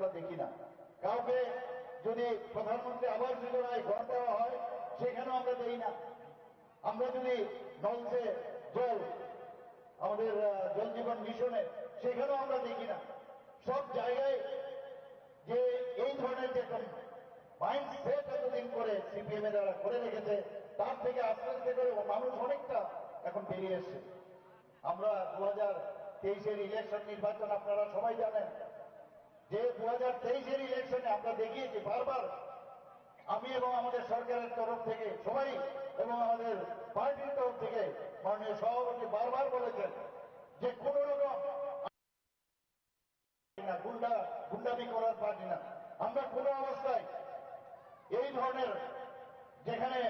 আমরা দেখি না। কাউকে যদি প্রধানমন্ত্রী আবাস যোজনায় ঘর দেওয়া হয়, সেখানেও আমরা দেই না। আমরা যদি নলসে জল, আমাদের জল জীবন মিশনে, সেখানেও আমরা দেখি না। সব জায়গায় যে এই ধরনের যে মাইন্ড সেট এতদিন করে সিপিএম এর দ্বারা করে রেখেছে, তার থেকে আস্তে আস্তে করে মানুষ অনেকটা এখন বেরিয়ে এসছে। আমরা দু হাজার তেইশের ইলেকশন নির্বাচন আপনারা সবাই জানেন যে দু হাজার তেইশের ইলেকশনে আমরা দেখিয়েছি বারবার, আমি এবং আমাদের সরকারের তরফ থেকে, সবাই এবং আমাদের পার্টির তরফ থেকে মাননীয় সভাপতি বারবার বলেছেন যে কোন রকম গুন্ডা, গুন্ডামি করার পার্টি না। আমরা কোন অবস্থায় এই ধরনের যেখানে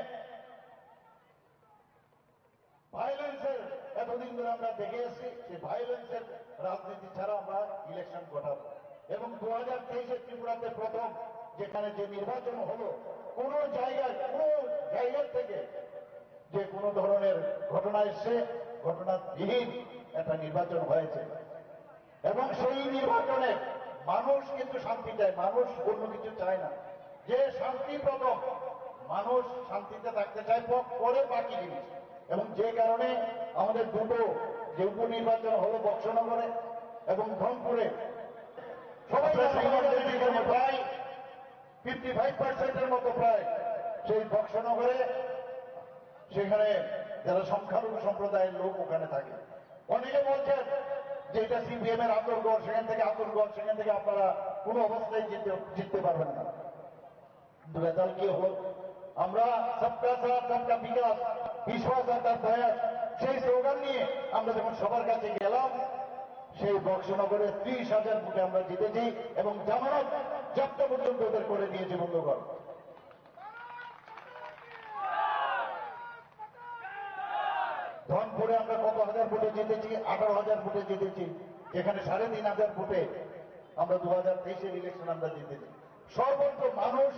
ভায়োলেন্সের এতদিন ধরে আমরা দেখে এসেছি, সেই ভায়োলেন্সের রাজনীতি ছাড়া আমরা ইলেকশন ঘটাবো এবং দু হাজার তেইশে ত্রিপুরাতে প্রথম, যেখানে যে নির্বাচন হলো, কোন জায়গায়, কোন জায়গার থেকে যে কোনো ধরনের ঘটনা এসছে ঘটনাবিহীন একটা নির্বাচন হয়েছে। এবং সেই নির্বাচনে মানুষ কিন্তু শান্তি চায়, মানুষ অন্য কিছু চায় না। যে শান্তি প্রথম, মানুষ শান্তিতে থাকতে চায় পরে বাকি জিনিস। এবং যে কারণে আমাদের দুটো যে উপনির্বাচন হলো বক্সনগরে এবং ধনপুরে সেই বক্সনগরে, সেখানে যারা সংখ্যালঘু সম্প্রদায়ের লোক ওখানে থাকে। অনেকে বলছেন যে এটা সিপিএম এর আতরগড় সেখান থেকে আতরগড় সেখান থেকে আপনারা কোনো অবস্থায় জিততে পারবেন না। কিন্তু রেজাল্ট কি হলো? আমরা সবকা সাথ, সবকা বিকাশ, বিশ্বাস আর তার সেই স্লোগান নিয়ে আমরা যখন সবার কাছে গেলাম সেই বক্সনগরে ত্রিশ হাজার ফুটে আমরা জিতেছি এবং জামানত জব্দ পর্যন্ত ওদের করে দিয়েছে বন্ধুগণ। ধনপুরে আমরা কত হাজার ফুটে জিতেছি? আঠারো হাজার ফুটে জিতেছি। যেখানে সাড়ে তিন হাজার ফুটে আমরা দু হাজার তেইশের ইলেকশন আমরা জিতেছি। সর্বত্র মানুষ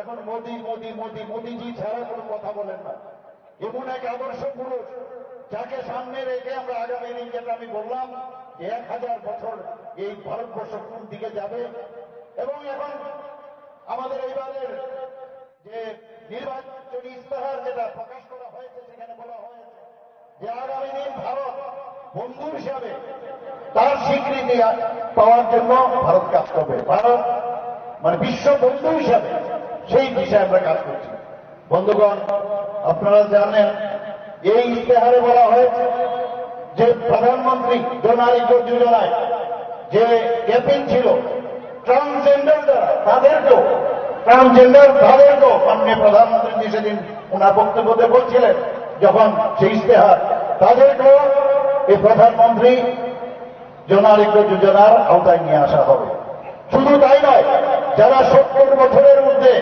এখন মোদি মোদি মোদি, মোদিজি ছাড়া কোনো কথা বলেন না। এমন এক আদর্শ পুরুষ যাকে সামনে রেখে আমরা আগামী দিন যেটা আমি বললাম যে এক হাজার বছর এই ভারতবর্ষ কোন দিকে যাবে? এবং এখন আমাদের এইবারের যে নির্বাচনী ইস্তাহার যেটা প্রকাশ করা হয়েছে, সেখানে বলা হয়েছে যে আগামী দিন ভারত বন্ধু হিসাবে তার স্বীকৃতি পাওয়ার জন্য ভারত কাজ করবে। ভারত মানে বিশ্ব বন্ধু হিসাবে সেই বিষয়ে আমরা কাজ করছি। বন্ধুগণ, আপনারা জানেন, এই ইস্তেহারে বলা হয়েছে যে প্রধানমন্ত্রী জন যোজনায় যে ক্যাপিং ছিল, ট্রান্সজেন্ডার যারা তাদেরকেও, ট্রান্সজেন্ডার তাদেরকেও মাননীয় প্রধানমন্ত্রী সেদিন ওনার বক্তব্যতে বলছিলেন, যখন সেই ইস্তেহার তাদেরকেও এই প্রধানমন্ত্রী জন যোজনার আওতায় নিয়ে আসা হবে। শুধু তাই নয়, যারা সত্তর বছরের মধ্যে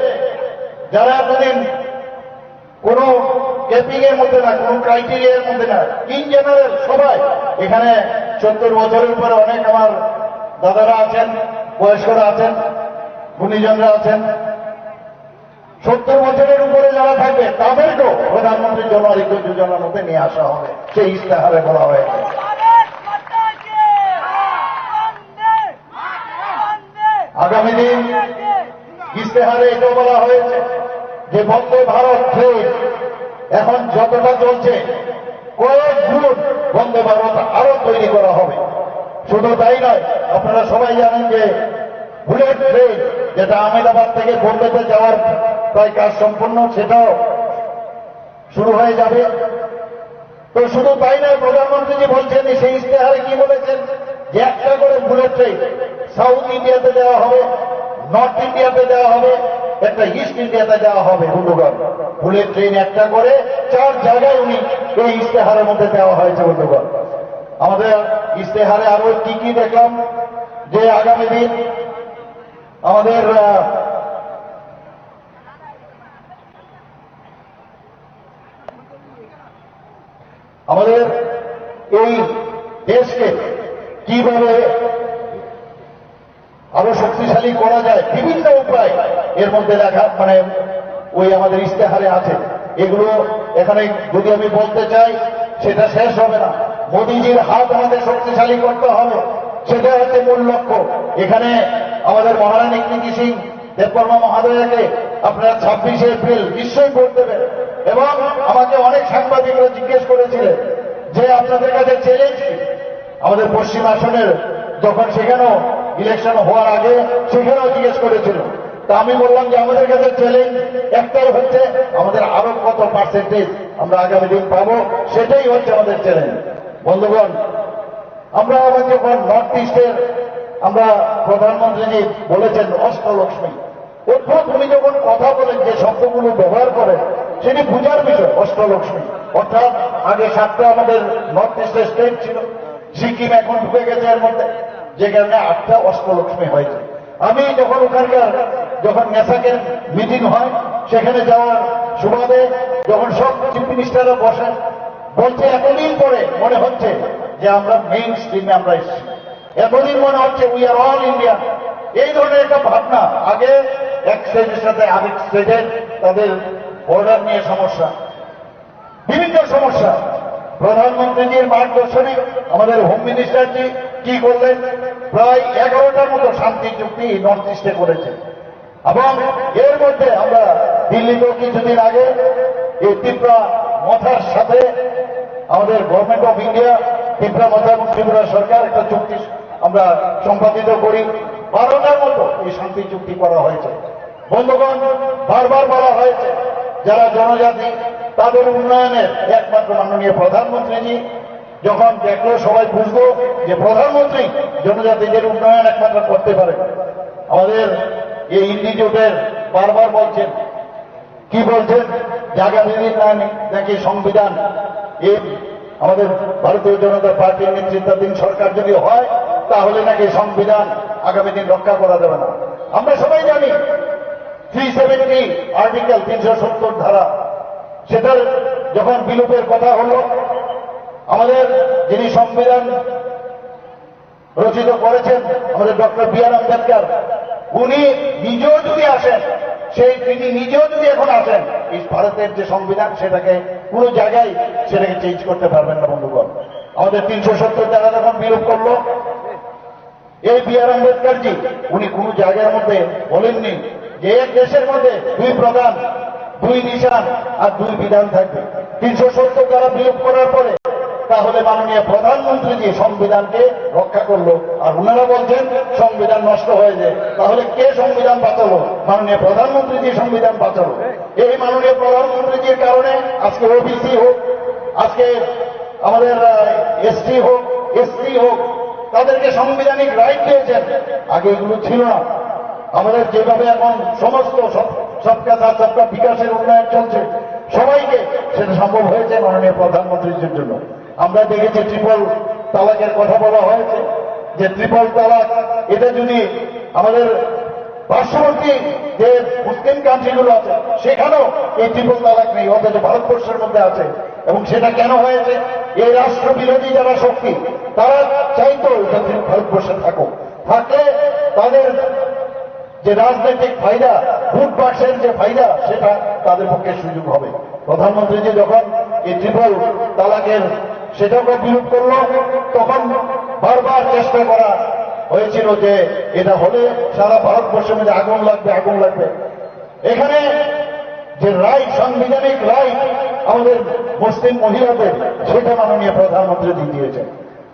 যারা এতদিন কোন ক্যাপিং এর মধ্যে না, কোন ক্রাইটেরিয়ার মধ্যে না। ইন জেনারেল সবাই। এখানে সত্তর বছরের উপরে অনেক আমার দাদারা আছেন, বয়স্করা আছেন, গুণীজনরা আছেন। সত্তর বছরের উপরে যারা থাকবে, তাদেরকেও প্রধানমন্ত্রীর জন আরেক যোজনার মধ্যে নিয়ে আসা হবে। সেই ইস্তাহারে বলা হয়েছে। আগামী দিন ইস্তেহারে এটাও বলা হয়েছে। যে বন্দে ভারত ট্রেন এখন যতটা চলছে, কয়েক গুণ বন্দে ভারত আরও তৈরি করা হবে। শুধু তাই নয়, আপনারা সবাই জানেন যে বুলেট ট্রেন যেটা আহমেদাবাদ থেকে বোম্বেতে যাওয়ার প্রায় কাজ সম্পূর্ণ সেটাও শুরু হয়ে যাবে। তো শুধু তাই নয়, প্রধানমন্ত্রীজি বলছেন, সেই ইস্তেহারে কি বলেছেন? যে একটা করে বুলেট ট্রেন সাউথ ইন্ডিয়াতে দেওয়া হবে, নর্থ ইন্ডিয়াতে দেওয়া হবে একটা ইস্ট ইন্ডিয়াতে দেওয়া হবে বন্ধুগণ। বুলেট ট্রেন একটা করে, চার জায়গায় উনি এই ইস্তেহারের মধ্যে দেওয়া হয়েছে বন্ধুগণ। আমাদের ইস্তেহারে আরও কি কি দেখলাম? যে আগামী দিন আমাদের আমাদের এই দেশকে কীভাবে আরও শক্তিশালী করা যায় বিভিন্ন উপায়। এর মধ্যে লেখা মানে ওই আমাদের ইস্তেহারে আছে। এগুলো এখানে যদি আমি বলতে চাই, সেটা শেষ হবে না। মোদিজির হাত আমাদের শক্তিশালী করতে হবে। সেটা হচ্ছে মূল লক্ষ্য। এখানে আমাদের মহারানী কৃতি সিং দেববর্মা মহাদয়াকে আপনারা ছাব্বিশে এপ্রিল নিশ্চয়ই ভোট দেবেন। এবং আমাকে অনেক সাংবাদিকরা জিজ্ঞেস করেছিলেন যে, আপনাদের কাছে চ্যালেঞ্জ আমাদের পশ্চিম আসনের যখন সেখানেও ইলেকশন হওয়ার আগে সেখানেও জিজ্ঞেস করেছিল। তা আমি বললাম যে আমাদের কাছে চ্যালেঞ্জ একটাই হচ্ছে আমাদের আরও কত পার্সেন্টেজ আমরা আগামী দিন পাবো, সেটাই হচ্ছে আমাদের চ্যালেঞ্জ বন্ধুগণ, আমরা আবার যখন নর্থ ইস্টের আমরা প্রধানমন্ত্রীজি বলেছেন অষ্টলক্ষ্মী অদ্ভুত উনি যখন কথা বলেন যে শব্দগুলো ব্যবহার করেন, সেটি বুঝার বিষয়, অষ্টলক্ষ্মী। অর্থাৎ আগে সাতটা আমাদের নর্থ ইস্টের স্টেট ছিল, সিকিম এখন ঢুকে গেছে এর মধ্যে। যে কারণে আটটা অষ্টলক্ষ্মী হয়েছে আমি যখন ওখানকার যখন নেশাকের মিটিং হয়, সেখানে যাওয়ার সুবাদে যখন সব চিফ মিনিস্টাররা বসেন, বলছে, এতদিন পরে মনে হচ্ছে যে আমরা মেইন স্ট্রিমে আমরা এসেছি। এতদিন মনে হচ্ছে উই আর অল ইন্ডিয়া এই ধরনের একটা ভাবনা। আগে এক স্টেজের সাথে আরেক স্টেজের তাদের বর্ডার নিয়ে সমস্যা, বিভিন্ন সমস্যা। প্রধানমন্ত্রীজির মার্গদর্শনে আমাদের হোম মিনিস্টারজি কি করলেন? প্রায় এগারোটার মতো শান্তি চুক্তি নর্থ ইস্টে করেছে এবং এর মধ্যে আমরা দিল্লিতেও কিছুদিন আগে এই ত্রিপুরা মথার সাথে আমাদের গভর্নমেন্ট অফ ইন্ডিয়া ত্রিপুরা মথা এবং ত্রিপুরা সরকার একটা চুক্তি আমরা সম্পাদিত করি। বারোটার মতো এই শান্তি চুক্তি করা হয়েছে। বন্ধুগণ, বারবার বলা হয়েছে, যারা জনজাতি তাদের উন্নয়নের একমাত্র মাননীয় প্রধানমন্ত্রীজি যখন দেখল, সবাই বুঝলো যে প্রধানমন্ত্রী জনজাতিদের উন্নয়ন একমাত্র করতে পারে। আমাদের এই ইনস্টিটিউটের বারবার বলছেন, কি বলছেন? জায়গা দিদির নাকি সংবিধান? এই আমাদের ভারতীয় জনতা পার্টির নেতৃত্বাধীন সরকার যদি হয়, তাহলে নাকি সংবিধান আগামী দিন রক্ষা করা যাবে না। আমরা সবাই জানি থ্রি সেভেন্টি আর্টিকেল তিনশো সত্তর ধারা সেটার যখন বিলোপের কথা হলো, আমাদের যিনি সংবিধান রচিত করেছেন, আমাদের ডক্টর বি আর আম্বেদকর, উনি নিজেও যদি আসেন, সেই তিনি নিজেও যদি এখন আসেন, এই ভারতের যে সংবিধান, সেটাকে কোনো জায়গায় সেটাকে চেঞ্জ করতে পারবেন না, বন্ধুগণ। আমাদের তিনশো সত্তর টাকা যখন বিলোপ করল, এই বি আর আম্বেদকরজি, উনি কোন জায়গার মধ্যে বলেননি যে এক দেশের মধ্যে দুই প্রধান দুই নিশান আর দুই বিধান থাকবে। তিনশো সত্তর দ্বারা বিয়োগ করার পরে, তাহলে মাননীয় প্রধানমন্ত্রী যে সংবিধানকে রক্ষা করল, আর ওনারা বলছেন সংবিধান নষ্ট হয়ে যায়। তাহলে কে সংবিধান বাঁচালো মাননীয় প্রধানমন্ত্রী যে সংবিধান বাঁচালো এই মাননীয় প্রধানমন্ত্রীজির কারণে আজকে ওবিসি হোক, আজকে আমাদের এসটি হোক এসসি হোক, তাদেরকে সাংবিধানিক রাইট দিয়েছেন। আগে এগুলো ছিল না। আমাদের যেভাবে এখন সমস্ত সবকা তার সবকা বিকাশের উন্নয়ন চলছে। সবাইকে সেটা সম্ভব হয়েছে মাননীয় প্রধানমন্ত্রীর জন্য। আমরা দেখেছি ট্রিপল তালাকের কথা বলা হয়েছে। যে ট্রিপল তালাক এটা যদি আমাদের পার্শ্ববর্তী যে মুসলিম কান্ট্রিগুলো আছে, সেখানেও এই ট্রিপল তালাক নেই, অথচ ভারতবর্ষের মধ্যে আছে। এবং সেটা কেন হয়েছে? এই রাষ্ট্র বিরোধী যারা শক্তি, তারা চাইতো এটা ভারতবর্ষে থাকুক। থাকলে তাদের যে রাজনৈতিক ফায়দা, ভোট বাক্সের যে ফায়দা, সেটা তাদের পক্ষে সুযোগ হবে। প্রধানমন্ত্রী যে যখন এই ট্রিপল তালাকের সেটাকে বিরোধ করল, তখন বারবার চেষ্টা করা হয়েছিল যে এটা হলে সারা ভারতবর্ষের মধ্যে আগুন লাগবে আগুন লাগবে। এখানে যে রাইট সাংবিধানিক রাইট আমাদের মুসলিম মহিলাদের, সেটা মাননীয় প্রধানমন্ত্রী দিয়ে দিয়েছেন।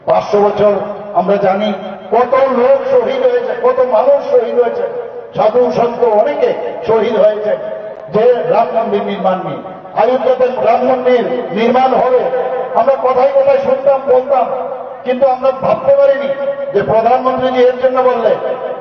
পাঁচশো বছর আমরা জানি কত লোক শহীদ হয়েছে, কত মানুষ শহীদ হয়েছে। সাধু সন্ত অনেকে শহীদ হয়েছে যে রাম মন্দির নির্মাণ নিয়ে আয়োধ্যাতে রাম মন্দির নির্মাণ হবে আমরা কথায় কথায় শুনতাম বলতাম কিন্তু আমরা ভাবতে পারিনি যে প্রধানমন্ত্রী জি এর জন্য বললে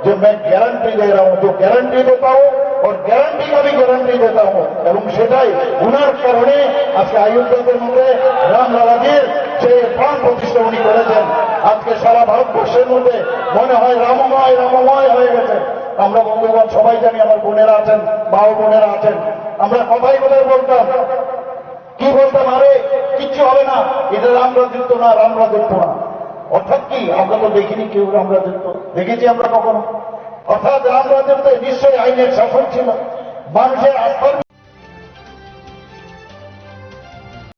যে मैं गारंटी दे रहा हूं जो गारंटी देता हूं और गारंटी का भी गारंटी देता हूं এবং সেটাই উনার কারণে আজকে আয়োধ্যাদের মধ্যে রামলালাজির সে প্রাণ প্রতিষ্ঠা উনি করেছেন আজকে সারা ভারতবর্ষের মধ্যে মনে হয় রামময় রামময় হয়ে গেছে আমরা বন্ধুগণ সবাই জানি আমার বোনেরা আছেন মা বোনেরা আছেন। আমরা কথাই কথাই বলতাম। কি বলতাম? আরে, কিচ্ছু হবে না। এটা রামরাজত্ব না রামরাজত্ব না অর্থাৎ কি? আমরা তো দেখিনি কেউ রামরাজত্ব দেখেছি আমরা কখনো। অর্থাৎ রামরাজত্বে নিশ্চয়ই আইনের শাসন ছিল। মানুষের আস্থার